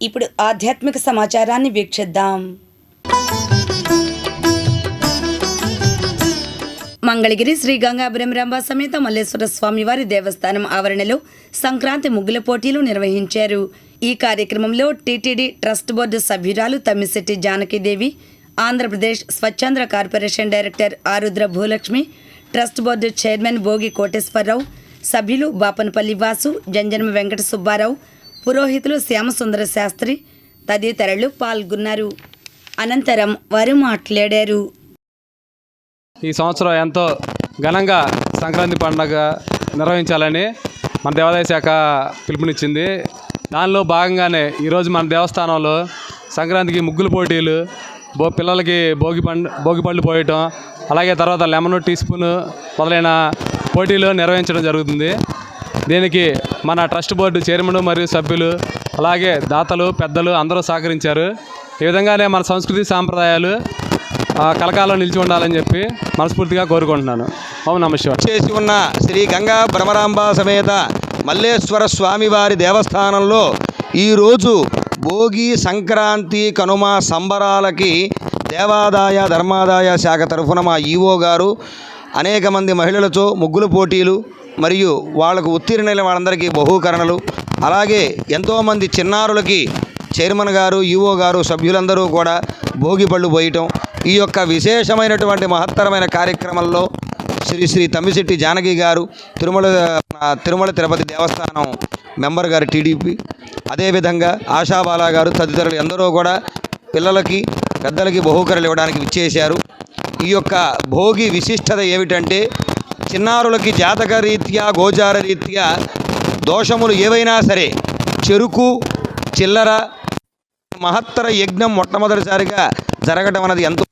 ఇప్పుడు ఆధ్యాత్మిక సమాచారాన్ని వీక్షిద్దాం. మంగళగిరి శ్రీ గంగాపురం రంభ సమేత మల్లేశ్వర స్వామివారి దేవస్థానం ఆవరణలో సంక్రాంతి ముగ్గుల పోటీలు నిర్వహించారు. ఈ కార్యక్రమంలో టీటీడీ ట్రస్ట్ బోర్డు సభ్యురాలు Tammisetti Janakidevi Andhra Pradesh Swachhandra corporation director Arudra Bhulakshmi trust board chairman Bhogi Koteswara Rao సభ్యులు బాపనపల్లి వాసు జంజన్మ వెంకట సుబ్బారావు పురోహితులు శ్యామసుందర శాస్త్రి తదితరులు పాల్గొన్నారు. అనంతరం వారు మాట్లాడారు. ఈ సంవత్సరం ఎంతో ఘనంగా సంక్రాంతి పండుగ నిర్వహించాలని మన దేవాదాయ శాఖ పిలుపునిచ్చింది. దానిలో భాగంగానే ఈరోజు మన దేవస్థానంలో సంక్రాంతికి ముగ్గుల పోటీలు బో పిల్లలకి భోగి పండు భోగి పళ్ళు పోయటం అలాగే తర్వాత లెమన్ టీ స్పూన్ మొదలైన పోటీలు నిర్వహించడం జరుగుతుంది. దీనికి మన ట్రస్ట్ బోర్డు చైర్మన్ మరియు సభ్యులు అలాగే దాతలు పెద్దలు అందరూ సహకరించారు. ఈ విధంగానే మన సంస్కృతి సాంప్రదాయాలు కలకాలం నిలిచి ఉండాలని చెప్పి మనస్ఫూర్తిగా కోరుకుంటున్నాను. ఓం నమ చేసి ఉన్న శ్రీ గంగా భ్రమరాంబ సమేత మల్లేశ్వర స్వామివారి దేవస్థానంలో ఈరోజు భోగి సంక్రాంతి కనుమ సంబరాలకి దేవాదాయ ధర్మాదాయ శాఖ తరఫున మా ఈవో గారు అనేక మంది మహిళలతో ముగ్గుల పోటీలు మరియు వాళ్ళకు ఉత్తీర్ణులైన వాళ్ళందరికీ బహుకరణలు. అలాగే ఎంతోమంది చిన్నారులకి చైర్మన్ గారు ఈఓ గారు సభ్యులందరూ కూడా భోగి పళ్ళు పోయటం. ఈ యొక్క విశేషమైనటువంటి మహత్తరమైన కార్యక్రమంలో శ్రీ శ్రీ తమ్మిశెట్టి జానకి గారు తిరుమల తిరుమల తిరుపతి దేవస్థానం మెంబర్ గారు టీడీపీ. అదేవిధంగా ఆశాబాల గారు తదితరులు ఎందరో కూడా పిల్లలకి పెద్దలకి బహుకరలు ఇవ్వడానికి విచ్చేశారు. ఈ యొక్క భోగి విశిష్టత ఏమిటంటే చిన్నారులకి జాతక రీత్యా గోచార రీత్యా దోషములు ఏవైనా సరే చెరుకు చిల్లర మహత్తర యజ్ఞం మొట్టమొదటిసారిగా జరగడం అన్నది ఎంతో